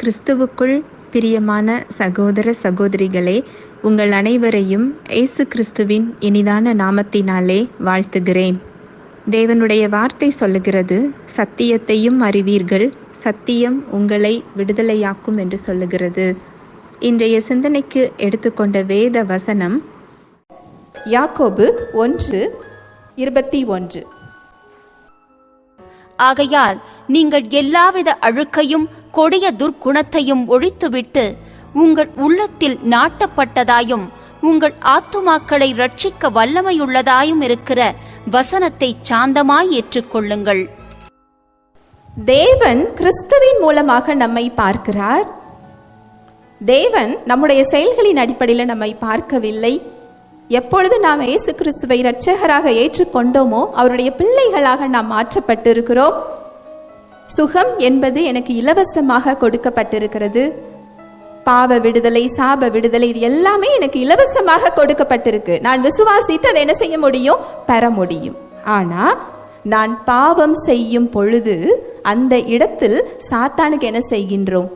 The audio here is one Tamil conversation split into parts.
கிறிஸ்துவுக்குள் பிரியமான சகோதர சகோதரிகளே உங்கள் அனைவரையும் இயேசு கிறிஸ்துவின் இனிதான நாமத்தினாலே வாழ்த்துகிறேன். தேவனுடைய வார்த்தை சொல்லுகிறது சத்தியத்தையும் அறிவீர்கள் சத்தியம் உங்களை விடுதலையாக்கும் என்று சொல்லுகிறது. இன்றைய சிந்தனைக்கு எடுத்துக்கொண்ட வேத வசனம் யாக்கோபு ஒன்று இருபத்தி ஒன்று. ஆகையால் நீங்கள் எல்லாவித அழுக்கையும் கொடிய துர்க்குணத்தையும் ஒழித்துவிட்டு உங்கள் உள்ளத்தில் நாட்டப்பட்டதாயும் உங்கள் ஆத்துமாக்களை ரட்சிக்க வல்லமையுள்ளதாயும் இருக்கிற வசனத்தை சாந்தமாய் ஏற்றுக்கொள்ளுங்கள். தேவன் கிறிஸ்துவின் மூலமாக நம்மை பார்க்கிறார். தேவன் நம்முடைய செயல்களின் அடிப்படையில் நம்மை பார்க்கவில்லை. எப்பொழுது நாம் இயேசு கிறிஸ்துவை இரட்சகராக ஏற்றுக்கொண்டோமோ அவருடைய பிள்ளைகளாக நாம் மாற்றப்பட்டிருக்கிறோம். சுகம் என்பது எனக்கு இலவசமாக கொடுக்கப்பட்டிருக்கிறது. பாவ விடுதலை சாப விடுதலை இது எல்லாமே எனக்கு இலவசமாக கொடுக்கப்பட்டிருக்கு. நான் விசுவாசித்து அதை என்ன செய்ய முடியும்? பெற முடியும். ஆனா நான் பாவம் செய்யும் பொழுது அந்த இடத்தில் சாத்தானுக்கு என்ன செய்கின்றோம்?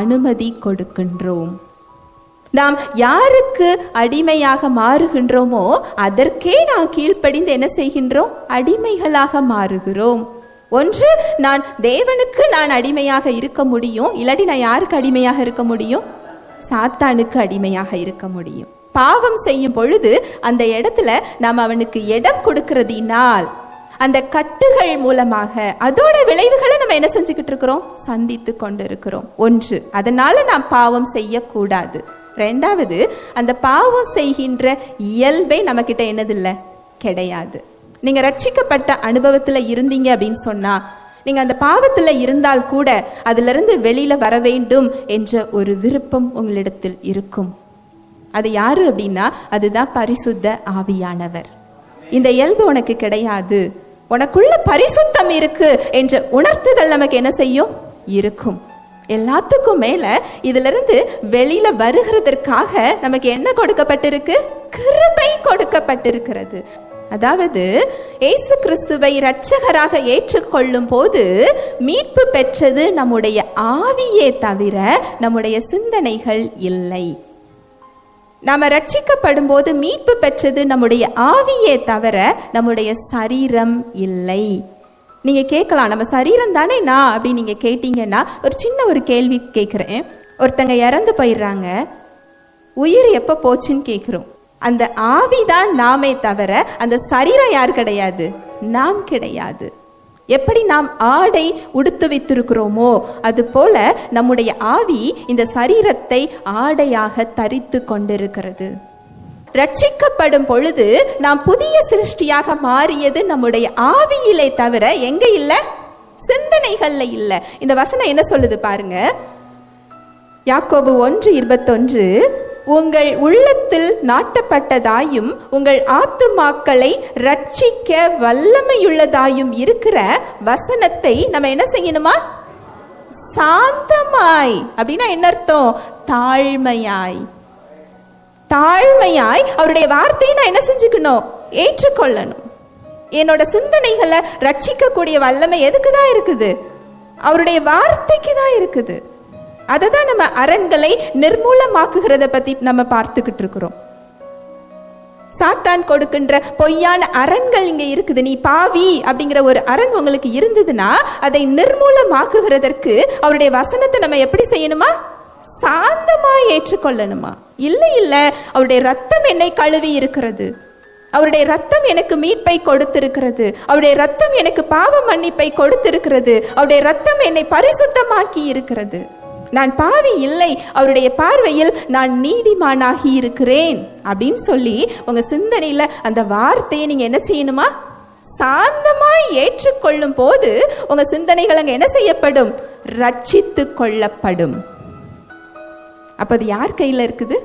அனுமதி கொடுக்கின்றோம். நாம் யாருக்கு அடிமையாக மாறுகின்றோமோ அதற்கே நாம் கீழ்ப்படிந்து என்ன செய்கின்றோம்? அடிமைகளாக மாறுகிறோம். ஒன்று நான் தேவனுக்கு நான் அடிமையாக இருக்க முடியும். இல்லாட்டி நான் யாருக்கு அடிமையாக இருக்க முடியும்? சாத்தானுக்கு அடிமையாக இருக்க முடியும். பாவம் செய்யும் பொழுது அந்த இடத்துல நாம் அவனுக்கு இடம் கொடுக்கிறதினால் அந்த கட்டுகள் மூலமாக அதோட விளைவுகளை நம்ம என்ன செஞ்சுக்கிட்டு இருக்கிறோம்? சந்தித்து கொண்டு இருக்கிறோம் ஒன்று அதனால நாம் பாவம் செய்யக்கூடாது. ரெண்டாவது அந்த பாவம் செய்கின்ற இயல்பே நம்மக்கிட்ட என்னதில்லை? கிடையாது. நீங்கள் ரட்சிக்கப்பட்ட அனுபவத்தில் இருந்தீங்க அப்படின்னு சொன்னால் நீங்கள் அந்த பாவத்தில் இருந்தால் கூட அதிலிருந்து வெளியில் வர வேண்டும் என்ற ஒரு விருப்பம் உங்களிடத்தில் இருக்கும். அது யாரு அப்படின்னா அதுதான் பரிசுத்த ஆவியானவர். இந்த இயல்பு உனக்கு கிடையாது. உனக்குள்ள பரிசுத்தம் இருக்கு என்ற உணர்த்துதல் நமக்கு என்ன செய்யும்? இருக்கும். எல்லாத்துக்கும் மேல இதிலிருந்து வெளியில் வெளியில வருகிறதற்காக நமக்கு என்ன கொடுக்கப்பட்டிருக்கு? கிருபை கொடுக்கப்பட்டிருக்கிறது. அதாவது இயேசு கிறிஸ்துவை இரட்சகராக ஏற்றுக்கொள்ளும் போது மீட்பு பெற்றது நம்முடைய ஆவியே தவிர நம்முடைய சிந்தனைகள் இல்லை. நாம ரட்சிக்கப்படும் போது மீட்பு பெற்றது நம்முடைய ஆவியே தவிர நம்முடைய சரீரம் இல்லை. நீங்க கேட்கலாம் நம்ம சரீரம் தானே நான் அப்படின்னு நீங்க கேட்டீங்கன்னா ஒரு சின்ன ஒரு கேள்வி கேட்குறேன். ஒருத்தங்க இறந்து போயிடுறாங்க. உயிர் எப்போ போச்சுன்னு கேட்குறோம். அந்த ஆவி தான் நாமே தவிர அந்த சரீரம் யார் கிடையாது? நாம் கிடையாது. எப்படி நாம் ஆடை உடுத்து வைத்திருக்கிறோமோ அது போல நம்முடைய ஆவி இந்த சரீரத்தை ஆடையாக தரித்து கொண்டிருக்கிறது. ரட்சிக்கப்படும் பொழுது நாம் புதிய சிருஷ்டியாக மாறியது நம்முடைய ஆவியிலே தவிர எங்க இல்ல? சிந்தனைகள்ல இல்ல. இந்த வசனம் என்ன சொல்லுது பாருங்க. யாக்கோபு ஒன்று இருபத்தொன்று உங்கள் உள்ளத்தில் நாட்டப்பட்டதாயும் உங்கள் ஆத்துமாக்களை ரட்சிக்க வல்லமையுள்ளதாயும் இருக்கிற வசனத்தை நம்ம என்ன செய்யணுமா? சாந்தமாய். அப்படின்னா என்ன அர்த்தம்? தாழ்மையாய். தாழ்மையாய் அவருடைய வார்த்தையை நான் என்ன செஞ்சுக்கணும்? ஏற்றுக்கொள்ளணும். என்னோட சிந்தனைகளை ரட்சிக்கக்கூடிய வல்லமை எதுக்கு தான் இருக்குது? அவருடைய வார்த்தைக்கு தான் இருக்குது. அதை தான் நம்ம அரண்களை நிர்மூலமாக்குகிறத பத்தி நம்ம பார்த்துக்கிட்டு இருக்கிறோம். சாத்தான் கொடுக்கின்ற பொய்யான அரண்கள் இங்க இருக்குது. நீ பாவி அப்படிங்கிற ஒரு அரண் உங்களுக்கு இருந்ததுன்னா அதை நிர்மூலமாக்குகிறதற்கு அவருடைய வசனத்தை நம்ம எப்படி செய்யணுமா? சாந்தமாக ஏற்றுக்கொள்ளணுமா? இல்லை இல்லை. அவருடைய ரத்தம் என்னை கழுவி இருக்கிறது. அவருடைய ரத்தம் எனக்கு மீட்பை கொடுத்திருக்கிறது. அவருடைய ரத்தம் எனக்கு பாவ மன்னிப்பை கொடுத்திருக்கிறது. அவருடைய ரத்தம் என்னை பரிசுத்தமாக்கி இருக்கிறது. நான் பாவி இல்லை. அவருடைய பார்வையில் நான் நீதிமானாகி இருக்கிறேன். அப்படின்னு சொல்லி உங்க சிந்தனையில அந்த வார்த்தையை நீங்க என்ன செய்யணுமா? சாந்தமாய் ஏற்றுக்கொள்ளும் போது உங்க சிந்தனைகள் அங்க என்ன செய்யப்படும்? ரட்சித்து கொள்ளப்படும். அப்போ அது யார் கையில் இருக்குது?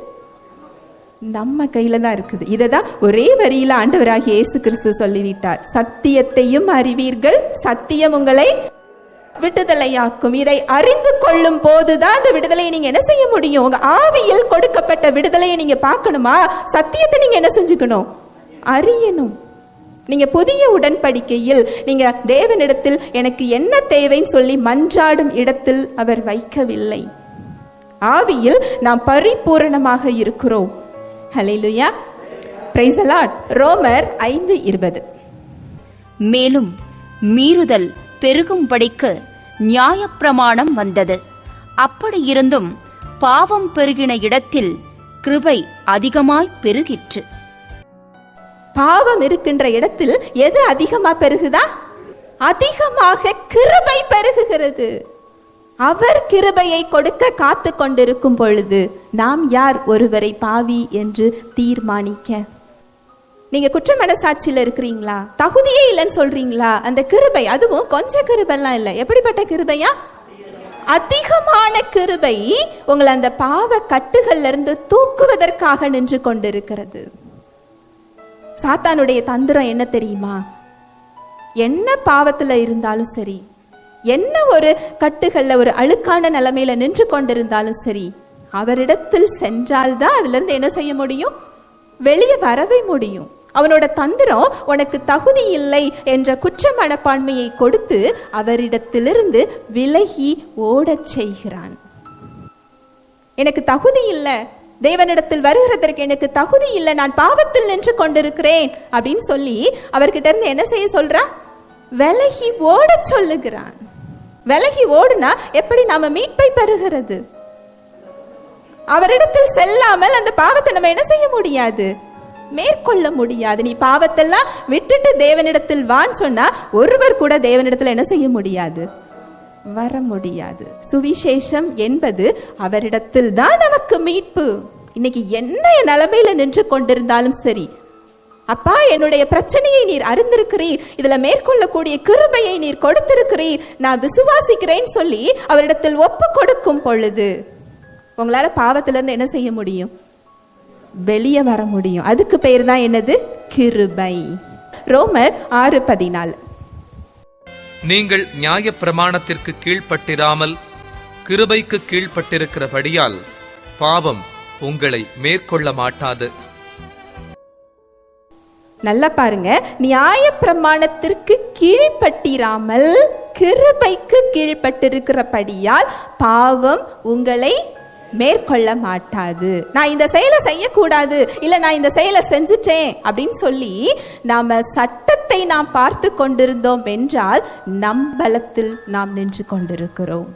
நம்ம கையில தான் இருக்குது. இதை தான் ஒரே வரியில் ஆண்டவராக இயேசு கிறிஸ்து சொல்லிவிட்டார். சத்தியத்தையும் அறிவீர்கள் சத்தியம் உங்களை விடுதலையாக்கும். இதை அறிந்து கொள்ளும் போதுதான் அந்த விடுதலையை நீங்க என்ன செய்ய முடியும்? உங்க ஆவியில் கொடுக்கப்பட்ட விடுதலையை நீங்க பார்க்கணுமா? சத்தியத்தை நீங்க என்ன செஞ்சுக்கணும்? அறியணும். நீங்க புதிய உடன்படிக்கையில் நீங்க தேவனிடத்தில் எனக்கு என்ன தேவைன்னு சொல்லி மன்றாடும் இடத்தில் அவர் வைக்கவில்லை. ஆவியில் நாம் பரிபூரணமாக இருக்கிறோம். The lord. ரோமர் ஐந்து இருபது. மேலும் மீறுதல் பெருகும்படிக்கு நியாயப்பிரமாணம் வந்தது. அப்படியிருந்தும் பாவம் பெருகின இடத்தில் கிருபை அதிகமாய் பெருகிற்று. பாவம் இருக்கின்ற இடத்தில் எது அதிகமா பெருகுதா? அதிகமாக கிருபை பெருகுகிறது. அவர் கிருபையை கொடுக்க காத்து கொண்டிருக்கும் பொழுது நாம் யார் ஒருவரை பாவி என்று தீர்மானிக்க? நீங்க குற்ற மனசாட்சியில இருக்கிறீங்களா? தகுதியே இல்லைன்னு சொல்றீங்களா? அந்த கிருபை அதுவும் கொஞ்சம் கிருபெல்லாம் இல்லை. எப்படிப்பட்ட கிருபையா? அதிகமான கிருபை உங்களை அந்த பாவ கட்டுகள்ல இருந்து தூக்குவதற்காக நின்று கொண்டிருக்கிறது. சாத்தானுடைய தந்திரம் என்ன தெரியுமா? என்ன பாவத்துல இருந்தாலும் சரி என்ன ஒரு கட்டுகள்ல ஒரு அழுக்கான நிலைமையில நின்று கொண்டிருந்தாலும் சரி அவரிடத்தில் சென்றால்தான் அதுல இருந்து என்ன செய்ய முடியும்? வெளியே வரவே முடியும். அவனோட தந்திரம் உனக்கு தகுதி இல்லை என்ற குற்ற மனப்பான்மையை கொடுத்து அவரிடத்திலிருந்து விலகி ஓடச் செய்கிறான். எனக்கு தகுதி இல்லை. தேவனிடத்தில் வருகிறதற்கு எனக்கு தகுதி இல்லை. நான் பாவத்தில் நின்று கொண்டிருக்கிறேன். அப்படின்னு சொல்லி அவர்கிட்ட இருந்து என்ன செய்ய சொல்றான் விலகி ஓடச் சொல்லுகிறான். விலகி ஓடுனா எப்படி நாம மீட்பை பெறுகிறது? அவரிடத்தில் செல்லாமல் அந்த பாவத்தை நம்ம என்ன செய்ய முடியாது? மேற்கொள்ள முடியாது. நீ பாவத்தெல்லாம் விட்டுட்டு தேவனிடத்தில் வான்னு சொன்னா ஒருவர் கூட தேவனிடத்தில் என்ன செய்ய முடியாது? வர முடியாது. சுவிசேஷம் என்பது அவரிடத்தில் தான் நமக்கு மீட்பு. இன்னைக்கு என்ன நிலைமையில நின்று கொண்டிருந்தாலும் சரி அப்பா என்னுடைய பிரச்சனையை நீர் அறிந்திருக்கிறீர். இதுல மேற்கொள்ளக்கூடிய கிருபையை நீர் கொடுத்திருக்கிறீர். நான் விசுவாசிக்கிறேன் சொல்லி அவரிடத்தில் ஒப்பு கொடுக்கும் பொழுது உங்களால பாவத்திலிருந்து என்ன செய்ய முடியும்? வெளியே வர முடியும். அதுக்கு பெயர் தான் என்னது? கிருபை. ரோமர் ஆறு பதினாலு. நீங்கள் நியாய பிரமாணத்திற்கு கீழ்ப்பட்டிராமல் கிருபைக்கு கீழ்ப்பட்டிருக்கிறபடியால் பாவம் உங்களை மேற்கொள்ள மாட்டாது. நல்லா பாருங்க. நியாய பிரமாணத்திற்கு கீழ்ப்பட்டிராமல் கிருபைக்கு கீழ்ப்பட்டிருக்கிறபடியால் பாவம் உங்களை மேற்கொள்ள மாட்டாது. நான் இந்த செயலை செய்யக்கூடாது இல்ல நான் இந்த செயலை செஞ்சுட்டேன் அப்படின்னு சொல்லி நாம சட்டத்தை நாம் பார்த்து கொண்டிருந்தோம் என்றால் நம் பலத்தில் நாம் நின்று கொண்டிருக்கிறோம்.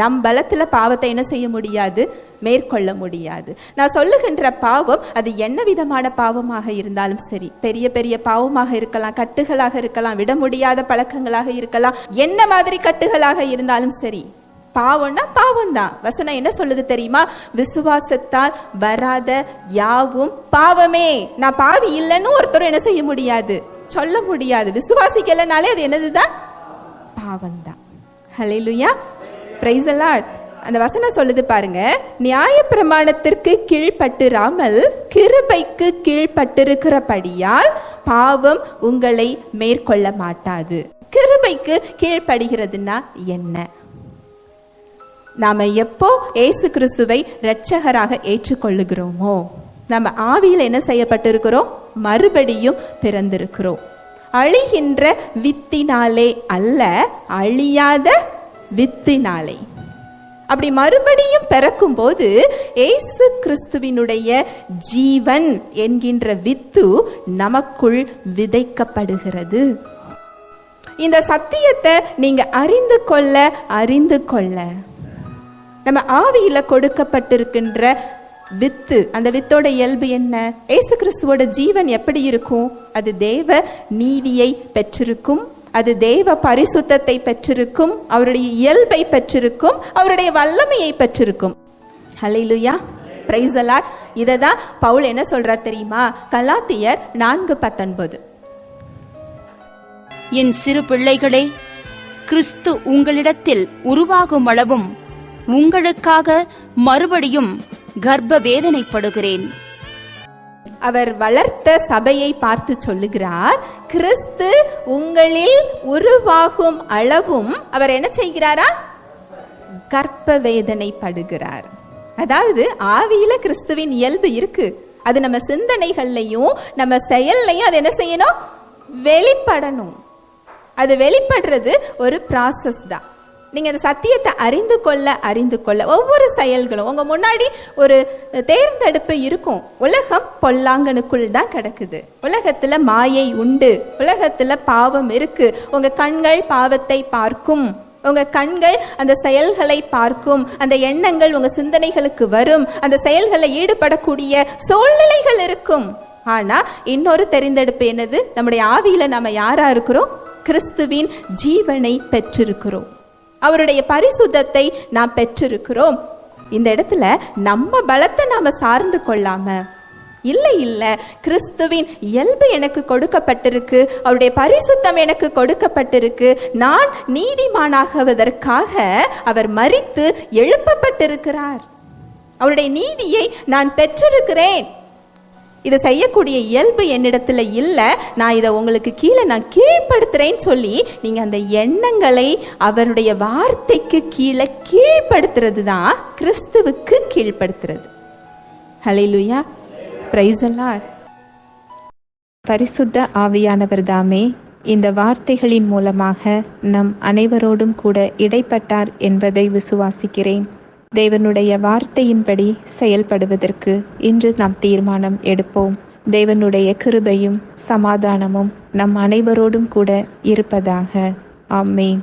நம் பலத்தில் பாவத்தை என்ன செய்ய முடியாது? மேற்கொள்ள முடியாது. நான் சொல்லுகின்ற பாவம் அது என்ன விதமான பாவமாக இருந்தாலும் சரி. பெரிய பெரிய பாவமாக இருக்கலாம் கட்டுகளாக இருக்கலாம் விட முடியாத பழக்கங்களாக இருக்கலாம். என்ன மாதிரி கட்டுகளாக இருந்தாலும் சரி. பாவம்னா பாவம் தான் வசனம் என்ன சொல்லுது தெரியுமா? விசுவாசத்தால் வராத யாவும் பாவமே. நான் பாவி இல்லைன்னு ஒருத்தரும் என்ன செய்ய முடியாது? சொல்ல முடியாது. விசுவாசிக்கலனாலே அது என்னதுதான்? பாவம் தான் ஹalleluya பிரைஸ் அந்த வசனம் சொல்லுது பாருங்க. நியாய பிரமாணத்திற்கு கீழ்ப்பட்டிராமல் கிருபைக்கு கீழ்பட்டிருக்கிறபடியால் பாவம் உங்களை மேற்கொள்ள மாட்டாது. கிருபைக்கு கீழ்ப்படுகிறதுனா என்ன? நாம எப்போ ஏசு கிறிஸ்துவை இரட்சகராக ஏற்றுக்கொள்ளுகிறோமோ நம்ம ஆவியில் என்ன செய்யப்பட்டிருக்கிறோம்? மறுபடியும் பிறந்திருக்கிறோம். அழிகின்ற வித்தினாலே அல்ல அழியாத வித்தினாலே அப்படி மறுபடியும் பிறக்கும் போது ஏசு கிறிஸ்துவினுடைய ஜீவன் என்கின்ற வித்து நமக்குள் விதைக்கப்படுகிறது. இந்த சத்தியத்தை நீங்க அறிந்து கொள்ள அறிந்து கொள்ள. நம்ம ஆவியில கொடுக்கப்பட்டிருக்கின்ற வித்து அந்த வித்தோட இயல்பு என்ன? ஏசு கிறிஸ்துவோட ஜீவன் எப்படி இருக்கும்? அது தேவ நீதியை பெற்றிருக்கும் அது தேவ பரிசுத்தத்தை பெற்றிருக்கும் அவருடைய இயல்பை பெற்றிருக்கும் அவருடைய வல்லமையை பெற்றிருக்கும். ஹalleluya பிரைஸ் the இதை தான் பவுல் என்ன சொல்றார் தெரியுமா? கலாத்தியர் நான்கு பத்தொன்பது. என் சிறு பிள்ளைகளே கிறிஸ்து உங்களிடத்தில் உருவாகும் அளவும் உங்களுக்காக மறுபடியும் கர்ப்ப வேதனைப்படுகிறேன் அவர் வளர்த்த சபையை பார்த்து சொல்லுகிறார் கிறிஸ்து உங்களில் உருவாகும் அளவும் அவர் என்ன செய்கிறாரா? கர்ப்ப வேதனைப்படுகிறார் அதாவது ஆவியில கிறிஸ்துவின் இயல்பு இருக்கு. அது நம்ம சிந்தனைகள்லையும் நம்ம செயல்லையும் அது என்ன செய்யணும்? வெளிப்படணும். அது வெளிப்படுறது ஒரு ப்ராசஸ் தான். நீங்கள் அந்த சத்தியத்தை அறிந்து கொள்ள அறிந்து கொள்ள. ஒவ்வொரு செயல்களும் உங்கள் முன்னாடி ஒரு தேர்ந்தெடுப்பு இருக்கும். உலகம் பொல்லாங்கனுக்குள் தான் கிடக்குது. உலகத்தில் மாயை உண்டு. உலகத்தில் பாவம் இருக்குது உங்கள் கண்கள் பாவத்தை பார்க்கும். உங்கள் கண்கள் அந்த செயல்களை பார்க்கும். அந்த எண்ணங்கள் உங்கள் சிந்தனைகளுக்கு வரும். அந்த செயல்களில் ஈடுபடக்கூடிய சூழ்நிலைகள் இருக்கும். ஆனால் இன்னொரு தெரிந்தெடுப்பு என்னது? நம்முடைய ஆவியில் நம்ம யாராக இருக்கிறோம்? கிறிஸ்துவின் ஜீவனை பெற்றிருக்கிறோம். அவருடைய பரிசுத்தத்தை நாம் பெற்றிருக்கிறோம். இந்த இடத்துல நம்ம பலத்தை நாம சார்ந்து கொள்ளாம இல்லை இல்ல கிறிஸ்துவின் இயல்பு எனக்கு கொடுக்கப்பட்டிருக்கு அவருடைய பரிசுத்தம் எனக்கு கொடுக்கப்பட்டிருக்கு நான் நீதிமானாகுவதற்காக அவர் மறித்து எழுப்பப்பட்டிருக்கிறார். அவருடைய நீதியை நான் பெற்றிருக்கிறேன். இதை செய்யக்கூடிய இயல்பு என்னிடத்துல இல்லை. நான் இதை உங்களுக்கு கீழே நான் கீழ்ப்படுத்துறேன்னு சொல்லி நீங்கள் அந்த எண்ணங்களை அவருடைய வார்த்தைக்கு கீழே கீழ்ப்படுத்துறது தான் கிறிஸ்துவுக்கு கீழ்ப்படுத்துறது. ஹalleluya பிரைஸ் அல்லாட் பரிசுத்த ஆவியானவர் தாமே இந்த வார்த்தைகளின் மூலமாக நம் அனைவரோடும் கூட இடைப்பட்டார் என்பதை விசுவாசிக்கிறேன். தேவனுடைய வார்த்தையின்படி செயல்படுவதற்கு இன்று நாம் தீர்மானம் எடுப்போம். தேவனுடைய கிருபையும் சமாதானமும் நம் அனைவரோடும் கூட இருப்பதாக. ஆமேன்.